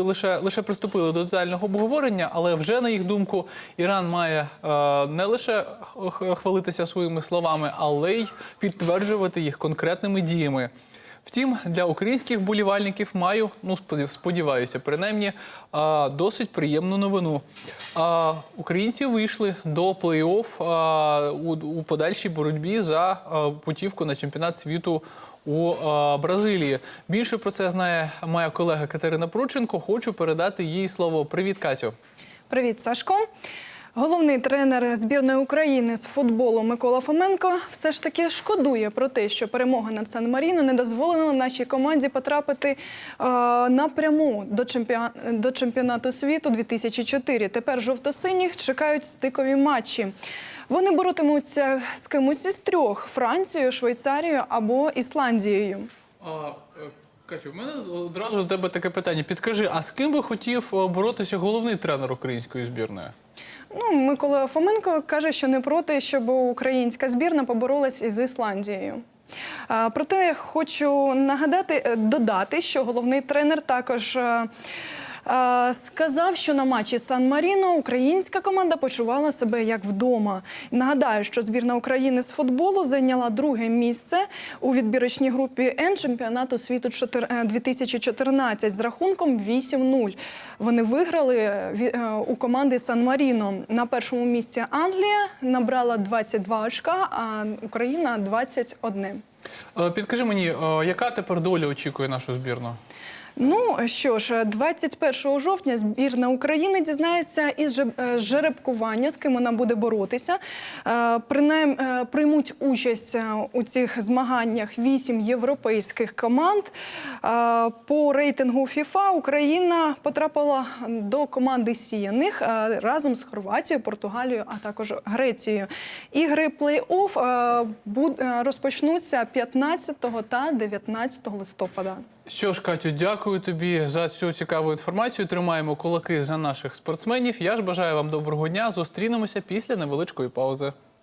Лише лише приступили до детального обговорення, але вже на їх думку Іран має е, не лише хвалитися своїми словами, але й підтверджувати їх конкретними діями. Втім, для українських вболівальників маю, ну сподіваюся, принаймні досить приємну новину. Українці вийшли до плей-офф у, подальшій боротьбі за путівку на чемпіонат світу у Бразилії. Більше про це знає моя колега Катерина Прученко. Хочу передати їй слово. Привіт, Катю. Привіт, Сашко. Головний тренер збірної України з футболу Микола Фоменко все ж таки шкодує про те, що перемога над Сан Маріно не дозволила нашій команді потрапити е, напряму до, чемпіон... до чемпіонату світу 2004. Тепер жовто-синіх чекають стикові матчі. Вони боротимуться з кимось із трьох: Францією, Швейцарією або Ісландією. А, Катю, у мене одразу до тебе таке питання. Підкажи, а з ким би хотів е, боротися головний тренер української збірної? Ну, Микола Фоменко каже, що не проти, щоб українська збірна поборолась із Ісландією. Проте хочу нагадати, е, додати, що головний тренер також е, сказав, що на матчі Сан Маріно українська команда почувала себе як вдома. Нагадаю, що збірна України з футболу зайняла друге місце у відбірочній групі Н чемпіонату світу е, 2014 з рахунком 8-0. Вони виграли е, е, у команди Сан Маріно. На першому місці Англія набрала 22 очка, а Україна 21. Е, Підкажи мені, е, яка тепер доля очікує нашу збірну? Ну що ж, 21 жовтня збірна України дізнається із е, жеребкування, з ким вона буде боротися. Е, Принаймні е, приймуть участь у цих змаганнях вісім європейських команд. По рейтингу ФІФА Україна потрапила до команди сіяних разом з Хорватією, Португалією, а також Грецією. Ігри плей-офф розпочнуться 15 та 19 листопада. Що ж, Катю, дякую тобі за цю цікаву інформацію. Тримаємо кулаки за наших спортсменів. Я ж бажаю вам доброго дня. Зустрінемося після невеличкої паузи.